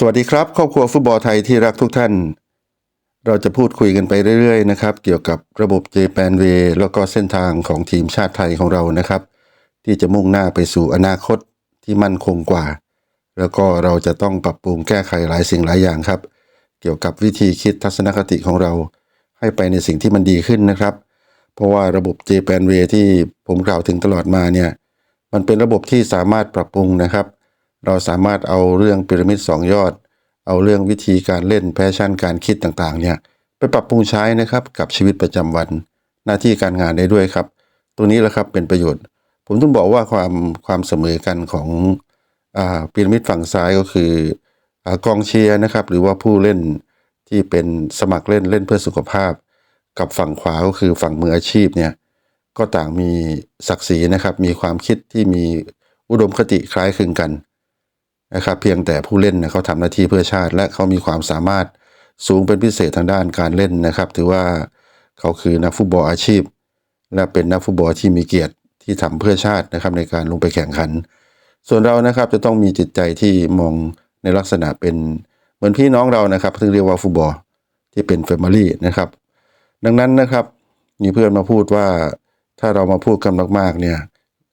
สวัสดีครับ ครอบครัวฟุตบอลไทยที่รักทุกท่าน เราจะพูดคุยกันไปเรื่อยๆนะครับ เกี่ยวกับระบบเจแปนเวแล้วก็เส้นทางของทีมชาติไทยของเรานะครับ ที่จะมุ่งหน้าไปสู่อนาคตที่มั่นคงกว่า แล้วก็เราจะต้องปรับปรุงแก้ไขหลายสิ่งหลายอย่างครับ เกี่ยวกับวิธีคิดทัศนคติของเรา ให้ไปในสิ่งที่มันดีขึ้นนะครับ เพราะว่าระบบ j p a n w a y ที่ผมกล่าวถึงตลอดมาเนี่ยมันเป็นระบบที่สามารถปรับปรุงนะครับ เราสามารถเอาเรื่องพีระมิดสองยอด เอาเรื่องวิธีการเล่นแพชชั่นการคิดต่างๆเนี่ยไปปรับปรุงใช้นะครับกับชีวิตประจำวัน หน้าที่การงานได้ด้วยครับตรงนี้แหละครับเป็นประโยชน์ ผมต้องบอกว่าความความเสมอกันของอพีระมิดฝั่งซ้ายก็คืออกองเชียร์นะครับ หรือว่าผู้เล่นที่เป็นสมัครเล่นเล่นเพื่อสุขภาพ กับฝั่งขวาก็คือฝั่งมืออาชีพเนี่ยก็ต่างมีศักดิ์ศรีนะครับ มีความคิดที่มีอุดมคติคล้ายคลึงกัน นะครับเพียงแต่ผู้เล่นเนะเขาทำหน้าที่เพื่อชาติ และเขามีความสามารถสูงเป็นพิเศษทางด้านการเล่นนะครับ ถือว่าเขาคือนักฟุตบอลอาชีพ และเป็นนักฟุตบอลที่มีเกียรติที่ทำเพื่อชาตินะครับในการลงไปแข่งขัน ส่วนเรานะครับจะต้องมีจิตใจที่มองในลักษณะเป็นเหมือนพี่น้องเรานะครับซึ่งเรียกว่าฟุตบอลที่เป็นแฟมิลี่นะครับ ดังนั้นนะครับมีเพื่อนมาพูดว่าถ้าเรามาพูดกันมากๆเนี่ย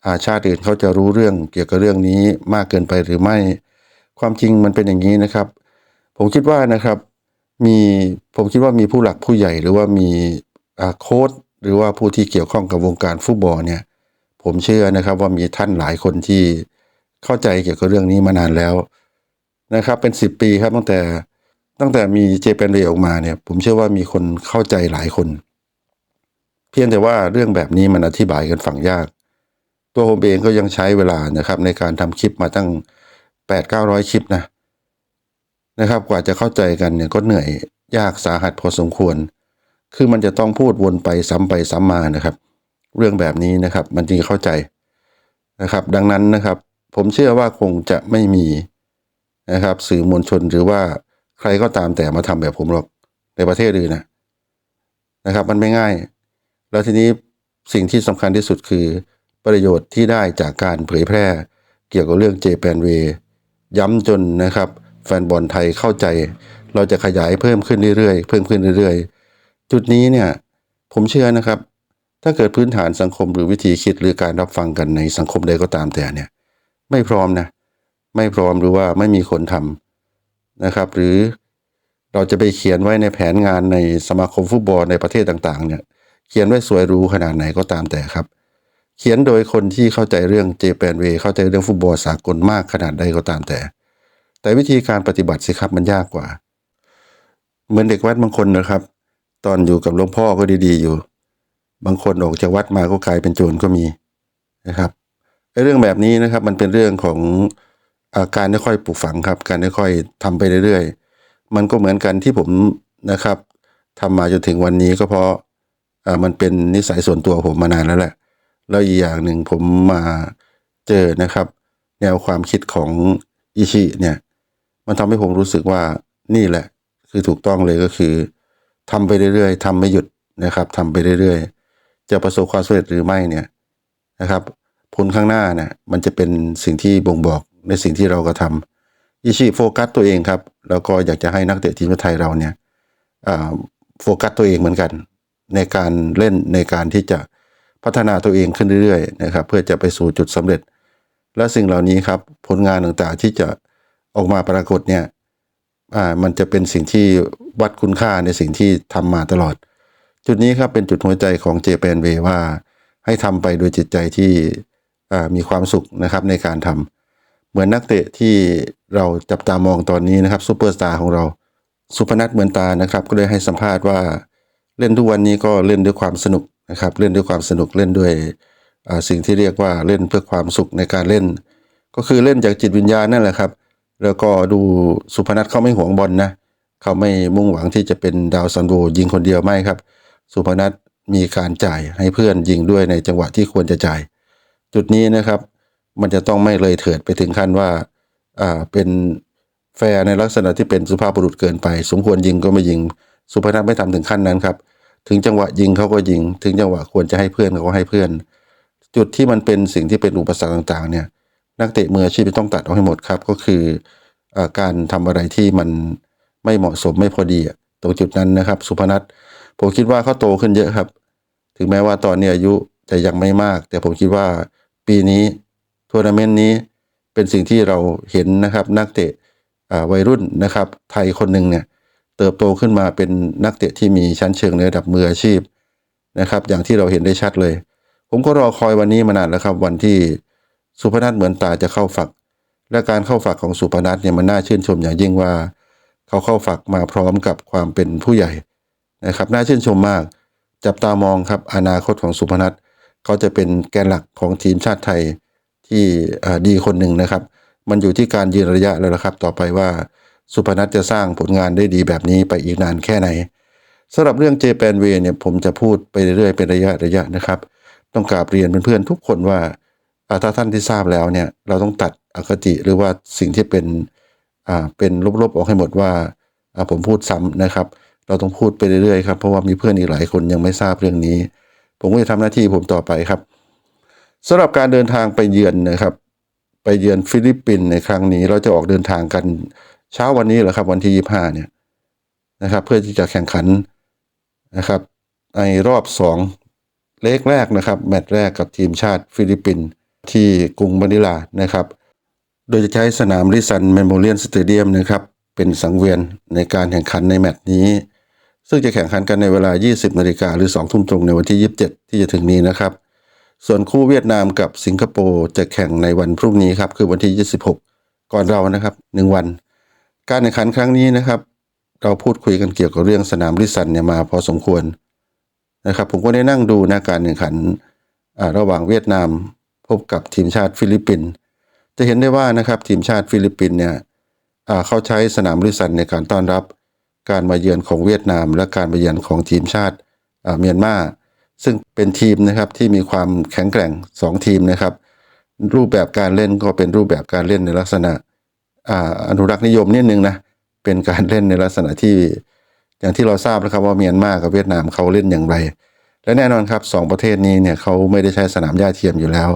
อาชาติอื่นเขาจะรู้เรื่องเกี่ยวกับเรื่องนี้มากเกินไปหรือไม่ ความจริงมันเป็นอย่างนี้นะครับ ผมคิดว่านะครับมีผมคิดว่ามีผู้หลักผู้ใหญ่หรือว่ามีโค้ชหรือว่าผู้ที่เกี่ยวข้องกับวงการฟุตบอลเนี่ย ผมเชื่อนะครับว่ามีท่านหลายคนที่เข้าใจเกี่ยวกับเรื่องนี้มานานแล้วนะครับ เป็นสิบปีครับตั้งแต่ตั้งแต่มีเจแปนเรออกมาเนี่ย ผมเชื่อว่ามีคนเข้าใจหลายคน เพียงแต่ว่าเรื่องแบบนี้มันอธิบายกันฝั่งยาก ตัวผมเองก็ยังใช้เวลานะครับ ในการทำคลิปมาตั้ง แปดเก้าร้อยคลิปนะนะครับ กว่าจะเข้าใจกันเนี่ยก็เหนื่อยยากสาหัสพอสมควร คือมันจะต้องพูดวนไปซ้ำไปซ้ำมานะครับ เรื่องแบบนี้นะครับ มันจึงเข้าใจนะครับ ดังนั้นนะครับ ผมเชื่อว่าคงจะไม่มีนะครับ สื่อมวลชนหรือว่าใครก็ตามแต่มาทำแบบผมหรอกในประเทศอื่นนะนะครับ มันไม่ง่าย แล้วทีนี้สิ่งที่สำคัญที่สุดคือประโยชน์ที่ได้จากการเผยแพร่เกี่ยวกับเรื่องเจแปนเวย้ ย้ำจนนะครับ แฟนบอลไทยเข้าใจ เราจะขยายเพิ่มขึ้นเรื่อยๆ เพิ่มขึ้นเรื่อยๆ จุดนี้เนี่ยผมเชื่อนะครับ ถ้าเกิดพื้นฐานสังคมหรือวิธีคิดหรือการรับฟังกันในสังคมใดก็ตามแต่เนี่ยไม่พร้อมนะไม่พร้อมหรือว่าไม่มีคนทำนะครับ หรือเราจะไปเขียนไว้ในแผนงานในสมาคมฟุตบอลในประเทศต่างๆเนี่ยเขียนไว้สวยรู้ขนาดไหนก็ตามแต่ครับ เขียนโดยคนที่เข้าใจเรื่องเจแปนเวเข้าใจเรื่องฟุตบอลสากลมากขนาดใดก็ตามแต่ แต่วิธีการปฏิบัติสิครับมันยากกว่า เหมือนเด็กวัดบางคนนะครับ ตอนอยู่กับหลวงพ่อก็ดีๆอยู่ บางคนออกจากวัดมาก็กลายเป็นโจรก็มีนะครับไอ้เรื่องแบบนี้นะครับมันเป็นเรื่องของอาการค่อยๆปลูกฝังครับ การค่อยๆทำไปเรื่อยๆ มันก็เหมือนกันที่ผมนะครับทำมาจนถึงวันนี้ก็เพราะมันเป็นนิสัยส่วนตัวผมมานานแล้วแหละ แล้วอีกอย่างหนึ่งผมมาเจอนะครับ แนวความคิดของอิชิเนี่ย มันทำให้ผมรู้สึกว่านี่แหละ คือถูกต้องเลยก็คือทำไปเรื่อยๆทำไม่หยุดนะครับทำไปเรื่อยๆ จะประสบความสำเร็จหรือไม่เนี่ยนะครับ ผลข้างหน้าเนี่ยมันจะเป็นสิ่งที่บ่งบอกในสิ่งที่เรากระทำอิชิโฟกัสตัวเองครับ แล้วก็อยากจะให้นักเตะทีมชาติไทยเราเนี่ยโฟกัสตัวเองเหมือนกัน ในการเล่นในการที่จะ พัฒนาตัวเองขึ้นเรื่อยๆนะครับ เพื่อจะไปสู่จุดสำเร็จ และสิ่งเหล่านี้ครับผลงานต่างๆที่จะออกมาปรากฏเนี่ยอ่ามันจะเป็นสิ่งที่วัดคุณค่าในสิ่งที่ทำมาตลอด จุดนี้ครับเป็นจุดหัวใจของเจแปนเวว่า ให้ทำไปโดยจิตใจที่อ่ามีความสุขนะครับในการทำเหมือนนักเตะที่เราจับตามองตอนนี้นะครับซูเปอร์สตาร์ของเราสุพนัทเหมือนตานะครับ ก็เลยให้สัมภาษณ์ว่า เล่นทุกวันนี้ก็เล่นด้วยความสนุก นะครับเล่นด้วยความสนุกเล่นด้วยสิ่งที่เรียกว่าเล่นเพื่อความสุขในการเล่น ก็คือเล่นจากจิตวิญญาณนั่นแหละครับ แล้วก็ดูสุพนัทเขาไม่หวงบอลนะเขาไม่มุ่งหวังที่จะเป็นดาวซันโวยิงคนเดียวไม่ครับ สุพนัทมีการจ่ายให้เพื่อนยิงด้วยในจังหวะที่ควรจะจ่าย จุดนี้นะครับ มันจะต้องไม่เลยเถิดไปถึงขั้นว่าอ่าเป็นแฟร์ในลักษณะที่เป็นสุภาพบุรุษเกินไป สมควรยิงก็ไม่ยิงสุพนัทไม่ทำถึงขั้นนั้นครับ ถึงจังหวะยิงเขาก็ยิง ถึงจังหวะควรจะให้เพื่อนเขาก็ให้เพื่อน จุดที่มันเป็นสิ่งที่เป็นอุปสรรคต่างๆ เนี่ยนักเตะมืออาชีพต้องตัดออกให้หมดครับ ก็คืออการทำอะไรที่มันไม่เหมาะสมไม่พอดีตรงจุดนั้นนะครับ สุพนัทผมคิดว่าเขาโตขึ้นเยอะครับ ถึงแม้ว่าตอนนี้อายุจะยังไม่มาก แต่ผมคิดว่าปีนี้ทัวร์นาเมนต์นี้เป็นสิ่งที่เราเห็นนะครับ นักเตะวัยรุ่นนะครับ ไทยคนหนึ่งเนี่ย เติบโตขึ้นมาเป็นนักเตะที่มีชั้นเชิงในระดับมืออาชีพนะครับ อย่างที่เราเห็นได้ชัดเลย ผมก็รอคอยวันนี้มานานแล้วครับ วันที่สุพนัทเหมือนตาจะเข้าฝัก และการเข้าฝักของสุพนัทเนี่ยมันน่าชื่นชมอย่างยิ่งว่า เขาเข้าฝักมาพร้อมกับความเป็นผู้ใหญ่นะครับน่าชื่นชมมาก จับตามองครับอนาคตของสุพนัทเขาจะเป็นแกนหลักของทีมชาติไทยที่ดีคนหนึ่งนะครับ มันอยู่ที่การยืนระยะแล้วละครับ ต่อไปว่า สุพนัทจะสร้างผลงานได้ดีแบบนี้ไปอีกนานแค่ไหนสำหรับเรื่องเจแปนเวเนี่ยผมจะพูดไปเรื่อยๆเป็นระยะระยะนะครับ ต้องกราบเรียนเพื่อนๆทุกคนว่าถ้าท่านที่ทราบแล้วเนี่ยเราต้องตัดอคติหรือว่าสิ่งที่เป็นอ่าเป็นลบๆออกให้หมดว่าผมพูดซ้ำนะครับ เราต้องพูดไปเรื่อยๆครับเพราะว่ามีเพื่อนอีกหลายคนยังไม่ทราบเรื่องนี้ ผมก็จะทำหน้าที่ผมต่อไปครับสำหรับการเดินทางไปเยือนนะครับ ไปเยือนฟิลิปปินส์ในครั้งนี้เราจะออกเดินทางกัน เช้าวันนี้แหละครับวันที่ยี่ห้าเนี่ยนะครับ เพื่อที่จะแข่งขันนะครับ ในรอบสองเล็กแรกนะครับ แมตช์แรกกับทีมชาติฟิลิปปินส์ที่กรุงมะนิลานะครับ โดยจะใช้สนามริซันเมมโมเรียนสเตเดียมนะครับ เป็นสังเวียนในการแข่งขันในแมตช์นี้ ซึ่งจะแข่งขันกันในเวลา 20นาฬิกาหรือ 2 ทุ่มตรงในวันที่ 27 ที่จะถึงนี้นะครับ ส่วนคู่เวียดนามกับสิงคโปร์จะแข่งในวันพรุ่งนี้ครับ คือวันที่ 26 ก่อนเรานะครับ 1 วัน การแข่งขันครั้งนี้นะครับ เราพูดคุยกันเกี่ยวกับเรื่องสนามริซันเนี่ยมาพอสมควรนะครับ ผมก็ได้นั่งดูนะการแข่งขันระหว่างเวียดนามพบกับทีมชาติฟิลิปปินส์จะเห็นได้ว่านะครับทีมชาติฟิลิปปินส์เนี่ยเขาใช้สนามริซันในการต้อนรับการมาเยือนของเวียดนาม และการมาเยือนของทีมชาติเมียนมาซึ่งเป็นทีมนะครับที่มีความแข็งแกร่ง 2 ทีมนะครับ รูปแบบการเล่นก็เป็นรูปแบบการเล่นในลักษณะ อ่าอนุรักษ์นิยมนิดนึงนะเป็นการเล่นในลักษณะที่อย่างที่เราทราบนะครับว่าเมียนมากับเวียดนามเขาเล่นอย่างไร และแน่นอนครับสองประเทศนี้เนี่ยเขาไม่ได้ใช้สนามหญ้าเทียมอยู่แล้ว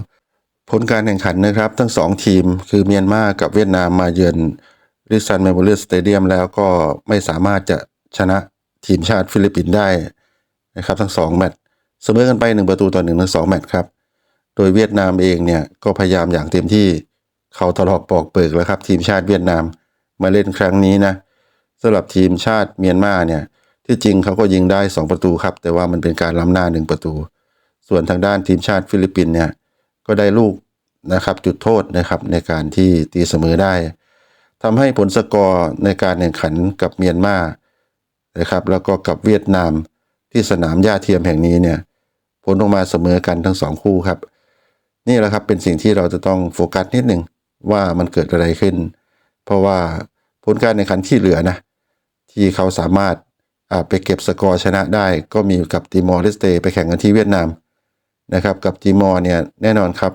ผลการแข่งขันนะครับ ทั้งสองทีมคือเมียนมากับเวียดนามมาเยือนริซันเมมโมเรียลสเตเดียมแล้วก็ไม่สามารถจะชนะทีมชาติฟิลิปปินส์ได้นะครับทั้งสองแมตช์เสมอกันไปหนึ่งประตูต่อหนึ่งทั้งสองแมตช์ครับ โดยเวียดนามเองเนี่ยก็พยายามอย่างเต็มที่ เขาตลอกปอกเปิกแล้วครับ ทีมชาติเวียดนามมาเล่นครั้งนี้นะสำหรับทีมชาติเมียนมาเนี่ย ที่จริงเขาก็ยิงได้ 2 ประตูครับ แต่ว่ามันเป็นการล้ำหน้า 1 ประตู ส่วนทางด้านทีมชาติฟิลิปปินเนี่ยก็ได้ลูกนะครับจุดโทษนะครับในการที่ตีเสมอได้ทำให้ผลสกอร์ในการแข่งขันกับเมียนมานะครับ แล้วก็กับเวียดนามที่สนามหญ้าเทียมแห่งนี้เนี่ยผลออกมาเสมอกันทั้งสองคู่ครับ นี่แหละครับเป็นสิ่งที่เราจะต้องโฟกัสนิดหนึ่ง ว่ามันเกิดอะไรขึ้น เพราะว่าผลการแข่งขันที่เหลือนะ ที่เขาสามารถไปเก็บสกอร์ชนะได้ ก็มีกับติมอร์เลสเตไปแข่งกันที่เวียดนามนะครับ กับติมอร์เนี่ยแน่นอนครับ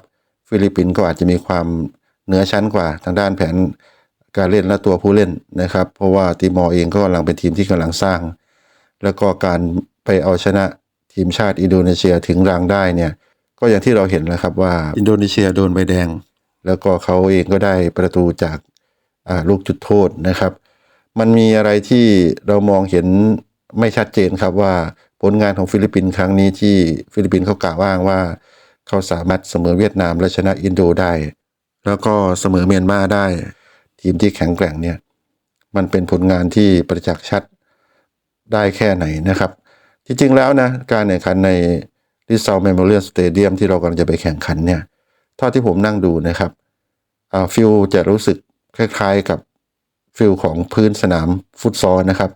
ฟิลิปปินส์ก็อาจจะมีความเหนือชั้นกว่าทางด้านแผนการเล่นและตัวผู้เล่นนะครับ เพราะว่าติมอร์เองก็กำลังเป็นทีมที่กำลังสร้าง แล้วก็การไปเอาชนะทีมชาติอินโดนีเซียถึงรางได้เนี่ย ก็อย่างที่เราเห็นแล้วครับว่าอินโดนีเซียโดนใบแดง แล้วก็เขาเองก็ได้ประตูจากาลูกจุดโทษนะครับ มันมีอะไรที่เรามองเห็นไม่ชัดเจนครับว่าผลงานของฟิลิปปินส์ครั้งนี้ที่ฟิลิปปินส์เขากล่าวอ้างว่า เขาสามารถเสมอเวียดนามและชนะอินโดได้ แล้วก็เสมอเมียนมาได้ ทีมที่แข็งแกร่งเนี่ยมันเป็นผลงานที่ประจักษ์ชัดได้แค่ไหนนะครับที่จริงแล้วนะ การแข่งขันในริซาวเมมโมเรียลสเตเดียมที่เรากำลังจะไปแข่งขันเนี่ย เท่าที่ผมนั่งดูนะครับฟิลจะรู้สึกคล้ายๆกับฟิลของพื้นสนามฟุตซอลนะครับ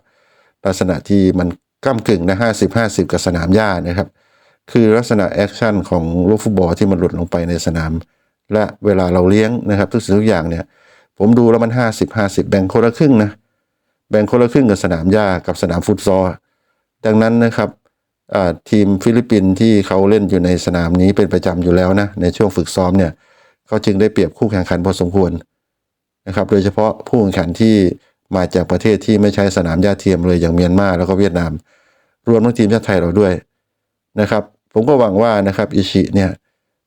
ลักษณะที่มันก้ากึ่งนะห้าสิบห้าสิบกับสนามหญ้านะครับ คือลักษณะแอคชั่นของลูกฟุตบอลที่มันหลุดลงไปในสนาม และเวลาเราเลี้ยงนะครับ ทุกสิ่งทุกอย่างเนี่ย ผมดูแล้วมันห้าสิบห้าสิบแบ่งคนละครึ่งนะแบ่งคนละครึ่งกับสนามหญ้ากับสนามฟุตซอลดังนั้นนะครับ ทีมฟิลิปปินส์ที่เขาเล่นอยู่ในสนามนี้เป็นประจำอยู่แล้วนะในช่วงฝึกซ้อมเนี่ยเขาจึงได้เปรียบคู่แข่งขันพอสมควรนะครับ โดยเฉพาะผู้แข่งขันที่มาจากประเทศที่ไม่ใช้สนามหญ้าเทียมเลยอย่างเมียนมาแล้วก็เวียดนาม รวมทั้งทีมชาติไทยเราด้วยนะครับ ผมก็หวังว่านะครับอิชิเนี่ย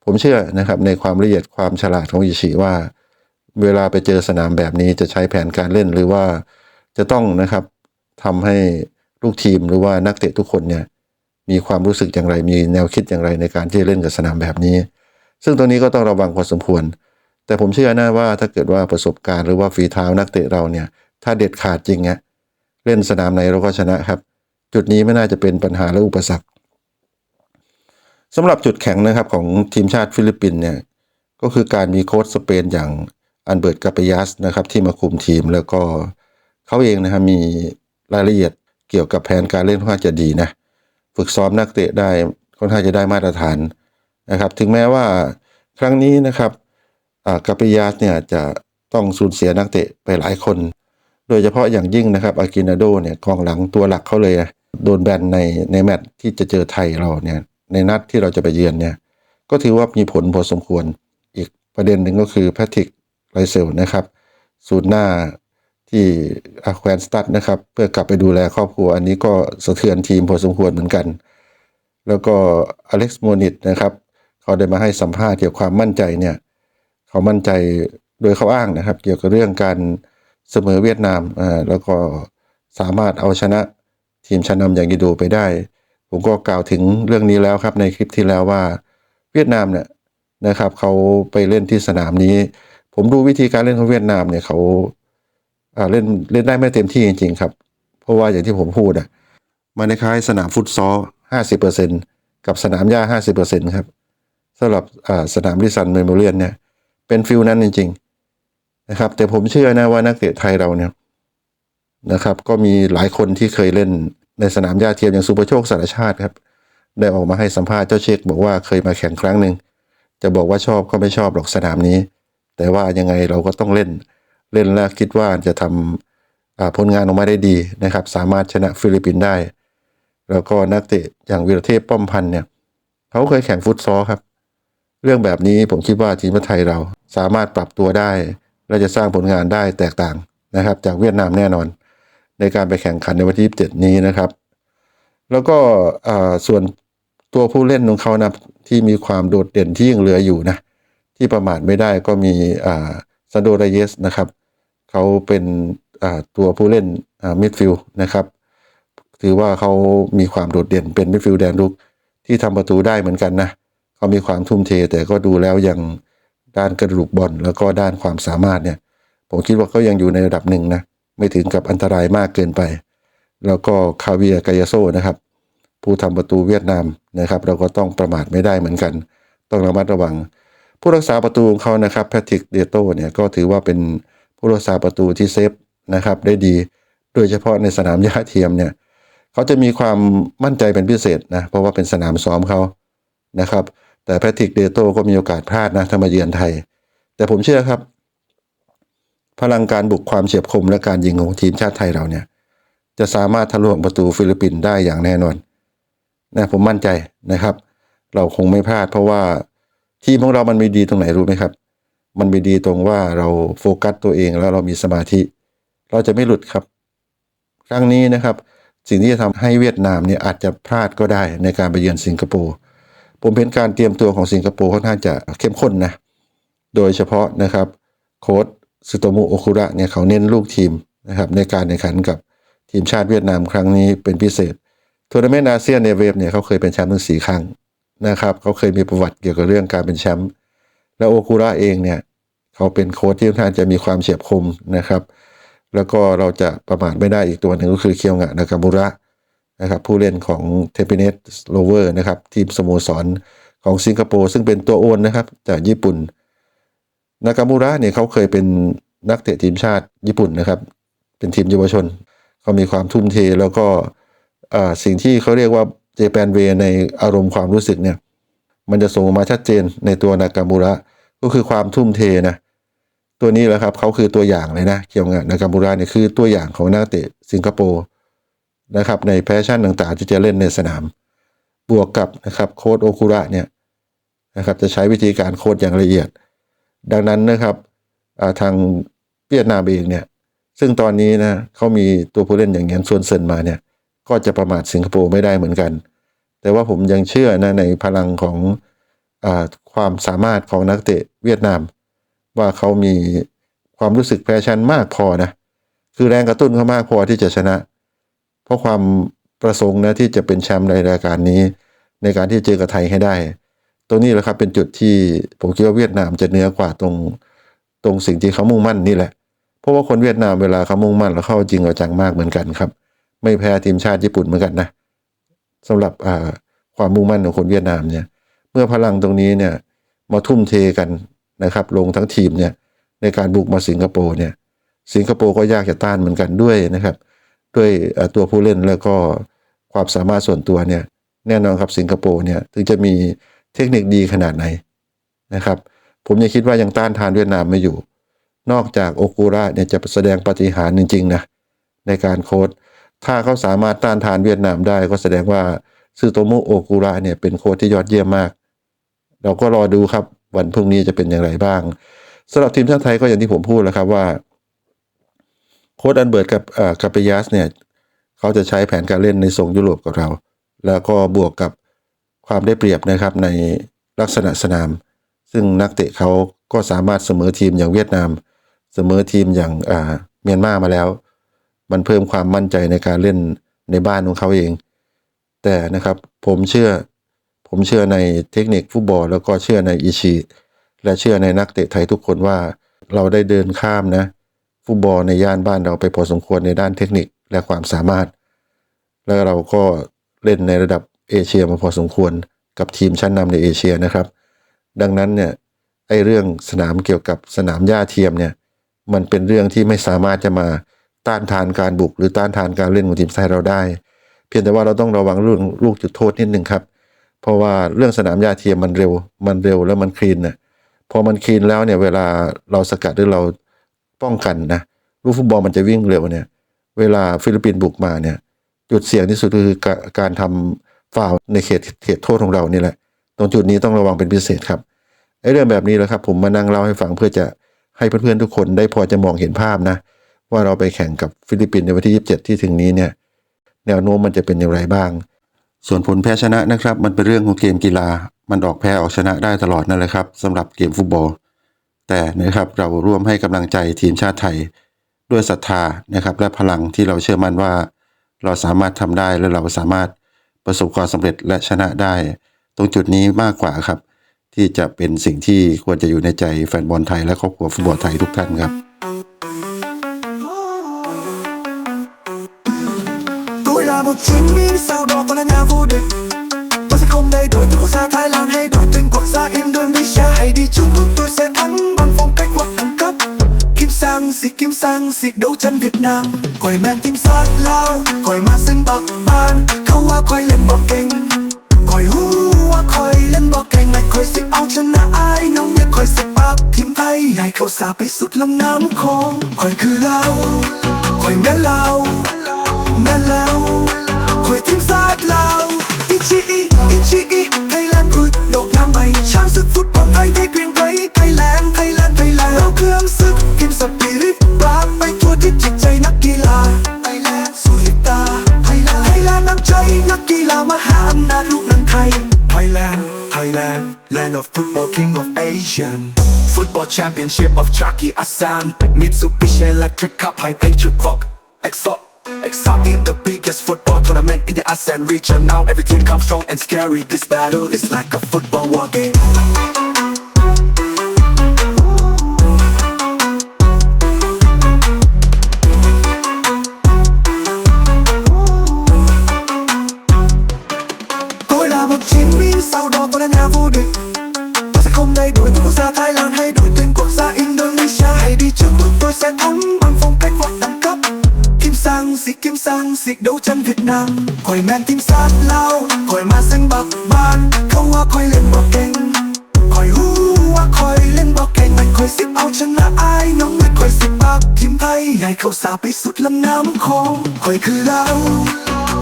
ผมเชื่อนะครับในความละเอียดความฉลาดของอิชิว่า เวลาไปเจอสนามแบบนี้จะใช้แผนการเล่นหรือว่าจะต้องนะครับทำให้ลูกทีมหรือว่านักเตะทุกคนเนี่ย มีความรู้สึกอย่างไร มีแนวคิดอย่างไรในการที่จะเล่นกับสนามแบบนี้ ซึ่งตรงนี้ก็ต้องระวังพอสมควร แต่ผมเชื่อแนะว่าถ้าเกิดว่าประสบการณ์หรือว่าฝีเท้านักเตะเราเนี่ย ถ้าเด็ดขาดจริงเนี่ยเล่นสนามไหนเราก็ชนะครับ จุดนี้ไม่น่าจะเป็นปัญหาและอุปสรรคสำหรับจุดแข็งนะครับของทีมชาติฟิลิปปินส์เนี่ยก็คือการมีโค้ชสเปนอย่างอันเบิร์ตกาเปยัสนะครับที่มาคุมทีมแล้วก็เขาเองนะครับมีรายละเอียดเกี่ยวกับแผนการเล่นค่อนข้างจะดีนะ ฝึกซ้อมนักเตะได้ค่อนข้างจะได้มาตรฐานนะครับ ถึงแม้ว่าครั้งนี้นะครับกาเปยัสเนี่ยจะต้องสูญเสียนักเตะไปหลายคน โดยเฉพาะอย่างยิ่งนะครับอากินาโดเนี่ยกองหลังตัวหลักเขาเลยโดนแบนในในแมตช์ที่จะเจอไทยเราเนี่ยในนัดที่เราจะไปเยือนเนี่ยก็ถือว่ามีผลพอสมควร อีกประเด็นหนึ่งก็คือแพทริกไรเซลนะครับศูนย์หน้า ที่อาแควนสตัดนะครับ เพื่อกลับไปดูแลครอบครัว อันนี้ก็สะเทือนทีมพอสมควรเหมือนกัน แล้วก็อเล็กซ์โมนิตนะครับเขาได้มาให้สัมภาษณ์เกี่ยวกับความมั่นใจเนี่ยเขามั่นใจโดยเขาอ้างนะครับ เกี่ยวกับเรื่องการเสมอเวียดนามอ่าแล้วก็สามารถเอาชนะทีมชั้นนำอย่างอินโดไปได้ ผมก็กล่าวถึงเรื่องนี้แล้วครับในคลิปที่แล้วว่าเวียดนามเนี่ยนะครับเขาไปเล่นที่สนามนี้ ผมดูวิธีการเล่นของเวียดนามเนี่ยเขาอ่า เล่นเล่นได้ไม่เต็มที่จริง ๆ ครับ เพราะว่าอย่างที่ผมพูดอะมันคล้ายสนามฟุตซอลห้าสิบเปอร์เซ็นกับสนามหญ้าห้าสิบเปอร์เซ็นครับสำหรับสนามลิซันเมโมเรียนเนี่ย เป็นฟิลนั้นจริง ๆ นะครับ แต่ผมเชื่อนะว่านักเตะไทยเราเนี่ยนะครับ ก็มีหลายคนที่เคยเล่นในสนามหญ้าเทียมอย่างสุประโชคสารชาติครับได้ออกมาให้สัมภาษณ์เจ้าเช็คบอกว่าเคยมาแข่งครั้งหนึ่งจะบอกว่าชอบก็ไม่ชอบหรอกสนามนี้ แต่ว่ายังไงเราก็ต้องเล่น เล่นแล้วคิดว่าจะทำผลงานออกมาได้ดีนะครับ สามารถชนะฟิลิปปินส์ได้ แล้วก็นักเตะอย่างวีรเทพป้อมพันเนี่ยเขาเคยแข่งฟุตซอลครับ เรื่องแบบนี้ผมคิดว่าทีมชาติไทยเราสามารถปรับตัวได้ และจะสร้างผลงานได้แตกต่างนะครับ จากเวียดนามแน่นอน ในการไปแข่งขันในวันที่ 27 นี้นะครับ แล้วก็ส่วนตัวผู้เล่นของเขานะที่มีความโดดเด่นที่ยังเหลืออยู่นะที่ประมาทไม่ได้ก็มีซาโดรเยสนะครับ เขาเป็นตัวผู้เล่นมิดฟิลด์นะครับ ถือว่าเขามีความโดดเด่นเป็นมิดฟิลด์แดนลุกที่ทำประตูได้เหมือนกันนะเขามีความทุ่มเทแต่ก็ดูแล้วยังด้านกระดูกบอลแล้วก็ด้านความสามารถเนี่ย ผมคิดว่าเขายังอยู่ในระดับหนึ่งนะไม่ถึงกับอันตรายมากเกินไป แล้วก็คาเวียกายาโซนะครับ ผู้ทำประตูเวียดนามนะครับ เราก็ต้องประมาทไม่ได้เหมือนกัน ต้องระมัดระวัง ผู้รักษาประตูของเขานะครับแพทริกเดโตเนี่ยก็ถือว่าเป็น ผู้รักษาประตูที่เซฟนะครับได้ดี โดยเฉพาะในสนามหญ้าเทียมเนี่ยเขาจะมีความมั่นใจเป็นพิเศษนะเพราะว่าเป็นสนามซ้อมเขานะครับ แต่แพทริกเดโตก็มีโอกาสพลาดนะถ้ามาเยือนไทย แต่ผมเชื่อครับ พลังการบุกความเฉียบคมและการยิงของทีมชาติไทยเราเนี่ย จะสามารถทะลวงประตูฟิลิปปินส์ได้อย่างแน่นอนนะผมมั่นใจนะครับ เราคงไม่พลาดเพราะว่าทีมของเรามันมีดีตรงไหนรู้ไหมครับ มันมีดีตรงว่าเราโฟกัสตัวเองแล้วเรามีสมาธิ เราจะไม่หลุดครับ ครั้งนี้นะครับ สิ่งที่จะทำให้เวียดนามเนี่ยอาจจะพลาดก็ได้ในการไปเยือนสิงคโปร์ผมเห็นการเตรียมตัวของสิงคโปร์ค่อนข้างจะเข้มข้นนะโดยเฉพาะนะครับโค้ชซึโตมุโอคุระเนี่ยเขาเน้นลูกทีมนะครับในการแข่งขันกับทีมชาติเวียดนามครั้งนี้เป็นพิเศษทัวร์นาเมนต์อาเซียนในเวฟเนี่ยเขาเคยเป็นแชมป์ถึงสี่ครั้งนะครับเขาเคยมีประวัติเกี่ยวกับเรื่องการเป็นแชมป์ แล้วโอคุระเองเนี่ยเขาเป็นโค้ชที่ค่อนจะมีความเฉียบคมนะครับ แล้วก็เราจะประมาทไม่ได้อีกตัวหนึ่งก็คือเคียวงะนากามุระนะครับผู้เล่นของเทป i เนสโลเวอร์นะครับทีมสโมสรของสิงคโปร์ซึ่งเป็นตัวโอนนะครับจากญี่ปุ่น นากามูระเนี่ยเขาเคยเป็นนักเตะทีมชาติญี่ปุ่นนะครับ เป็นทีมเยาวชน เขามีความทุ่มเทแล้วก็อ่าสิ่งที่เขาเรียกว่าเจแปนเวในอารมณ์ความรู้สึกเนี่ย มันจะส่งมาชัดเจนในตัวนากามูระก็คือความทุ่มเทนะตัวนี้แหละครับเขาคือตัวอย่างเลยนะเกี่ยวกับนากามูระเนี่ยคือตัวอย่างของนักเตะสิงคโปร์นะครับในแพชชั่นต่างๆที่จะเล่นในสนาม บวกกับนะครับโค้ดโอคุระเนี่ยนะครับจะใช้วิธีการโค้ดอย่างละเอียด ดังนั้นนะครับาทางเวียดนามเองเนี่ยซึ่งตอนนี้นะเขามีตัวผู้เล่นอย่างยันส่วนเซินมาเนี่ยก็จะประมาทสิงคโปร์ไม่ได้เหมือนกัน แต่ว่าผมยังเชื่อนะในพลังของอความสามารถของนักเตะเวียดนาม ว่าเขามีความรู้สึกแฟชั่นมากพอนะคือแรงกระตุ้นเขามากพอที่จะชนะ เพราะความประสงค์นะที่จะเป็นแชมป์ในรายการนี้ ในการที่เจอกับไทยให้ได้ ตรงนี้แหละครับเป็นจุดที่ผมคิดว่าเวียดนามจะเหนือกว่าตรงตรงสิ่งที่เขามุ่งมั่นนี่แหละ เพราะว่าคนเวียดนามเวลาเขามุ่งมั่นแล้วเข้าจริงเอาจังมากเหมือนกันครับ ไม่แพ้ทีมชาติญี่ปุ่นเหมือนกันนะ สำหรับความมุ่งมั่นของคนเวียดนามเนี่ยเมื่อพลังตรงนี้เนี่ยมาทุ่มเทกันนะครับ ลงทั้งทีมเนี่ยในการบุกมาสิงคโปร์เนี่ยสิงคโปร์ก็ยากจะต้านเหมือนกันด้วยนะครับ ด้วยตัวผู้เล่นแล้วก็ความสามารถส่วนตัวเนี่ยแน่นอนครับสิงคโปร์เนี่ยถึงจะมีเทคนิคดีขนาดไหนนะครับ ผมยังคิดว่ายังต้านทานเวียดนามไม่อยู่ นอกจากโอกูระเนี่ยจะแสดงปฏิหารจริงๆนะในการโค้ด ถ้าเขาสามารถต้านทานเวียดนามได้ก็แสดงว่าซึโตมุโอกูระเนี่ยเป็นโค้ชที่ยอดเยี่ยมมาก เราก็รอดูครับวันพรุ่งนี้จะเป็นอย่างไรบ้างสำหรับทีมชาติไทยก็อย่างที่ผมพูดแล้วครับว่า โค้ดอันเบิร์ตกับอ่าคาเปยัสเนี่ยเขาจะใช้แผนการเล่นในทรงยุโรปกับเรา แล้วก็บวกกับความได้เปรียบนะครับในลักษณะสนาม ซึ่งนักเตะเขาก็สามารถเสมอทีมอย่างเวียดนาม เสมอทีมอย่างเมียนมามาแล้ว มันเพิ่มความมั่นใจในการเล่นในบ้านของเขาเอง แต่นะครับผมเชื่อ ผมเชื่อในเทคนิคฟุตบอล แล้วก็เชื่อในอิชิและเชื่อในนักเตะไทยทุกคนว่าเราได้เดินข้ามนะฟุตบอลในย่านบ้านเราไปพอสมควรในด้านเทคนิคและความสามารถ แล้วเราก็เล่นในระดับเอเชียมาพอสมควรกับทีมชั้นนำในเอเชียนะครับ ดังนั้นเนี่ยไอเรื่องสนามเกี่ยวกับสนามหญ้าเทียมเนี่ยมันเป็นเรื่องที่ไม่สามารถจะมา ต้านทานการบุก หรือต้านทานการเล่นของทีมไทยเราได้ เพียงแต่ว่าเราต้องระวังเรื่องลูกจุดโทษนิดหนึ่งครับ เพราะว่าเรื่องสนามหญ้าเทียมมันเร็ว มันเร็วแล้วมันคลีนนะพอมันคลีนแล้วเนี่ยเวลาเราสกัดหรือเราป้องกันนะลูกฟุตบอลมันจะวิ่งเร็วเนี่ย เวลาฟิลิปปินส์บุกมาเนี่ย จุดเสี่ยงที่สุดคือการการทำฟาวในเขตเขตโทษของเรานี่แหละ ตรงจุดนี้ต้องระวังเป็นพิเศษครับไอ้เรื่องแบบนี้แหละครับ ผมมานั่งเล่าให้ฟังเพื่อจะให้เพื่อนๆทุกคนได้พอจะมองเห็นภาพนะ ว่าเราไปแข่งกับฟิลิปปินส์ในวันที่ 27 ที่ถึงนี้เนี่ยแนวโน้มมันจะเป็นอย่างไรบ้าง ส่วนผลแพ้ชนะนะครับ มันเป็นเรื่องของเกมกีฬา มันออกแพ้ออกชนะได้ตลอดนั่นแหละครับสำหรับเกมฟุตบอล แต่นะครับเราร่วมให้กำลังใจทีมชาติไทย ด้วยศรัทธานะครับและพลังที่เราเชื่อมั่นว่า เราสามารถทำได้และเราสามารถประสบความสำเร็จและชนะได้ ตรงจุดนี้มากกว่าครับ ที่จะเป็นสิ่งที่ควรจะอยู่ในใจแฟนบอลไทยและครอบครัวฟุตบอลไทยทุกท่านครับ một chuyến đi sau đó con là nhà vô địch. Tôi sẽ không thay đổi từ quốc gia Thái Lan hay đổi tên quốc gia Indonesia. Hãy đi chung bước tôi sẽ thắng bằng phong cách hoặc đẳng cấp Kim sang xịt kim sang xịt đấu chân Việt Nam. Còi men tim sát lao, còi ma sinh bạc ban. Khâu hoa quay lên bọc kênh Còi hú hoa khói lên bọc kênh Ngạch khói xịt áo chân là ai nóng nhất khói xịt bạc Thím tay ngày khâu xa bay sút lòng nám khô. Còi cứ lao, còi mẹ lao, mẹ lao. Of football king of Asian. Football championship of Chucky Asan Mitsubishi Electric Cup High Patriot Rock. Exalt Exciting the biggest football tournament in the ASEAN region. Now everything comes strong and scary. This battle is like a football war game hôm nay đội quốc gia Thái Lan hay đội tuyển quốc gia Indonesia. Hãy đi trước tụi tôi sẽ thắng. Bằng phong cách võ đẳng cấp. Kim sang dịch kim sang dịch đấu chân Việt Nam. Khỏi men tim sát lao, khỏi ma xanh bạc ban Không hoa khói lên bọc kênh. Khỏi hú hoa khói lên bọc kênh. Mạch khỏi xếp áo chân là ai? Nóng mạch khỏi xếp bạc Kim thay. Ngày khẩu xa bị sụt lâm nám khô. Khỏi cứ lao,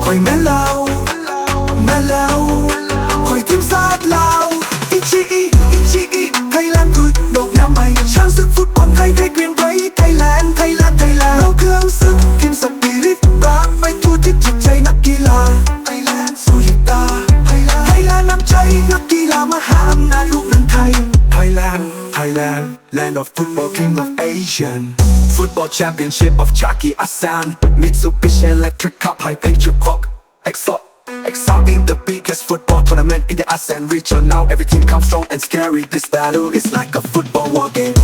khỏi men lao, men lao. Khỏi tim sát lao, ichi green bright Thailand ไทยแลนด์ไทยแลนด์เราเครื่องซึมทีมสปิริตรักไปทั่วที่จิตใจนักกีฬาไทยแลนด์สุริตาไทยแลนด์ไทยแลนด์นำใจนักกีฬามหาอำนาจลูกนั้นไทยไทยแลนด์ Thailand Thailand, land of football king of Asian. Football championship of Chaki Asan Mitsubishi Electric Cup High Picture clock. Exot Exot being the biggest football tournament in the ASEAN region. Now every team comes strong and scary. This battle is like a football war game.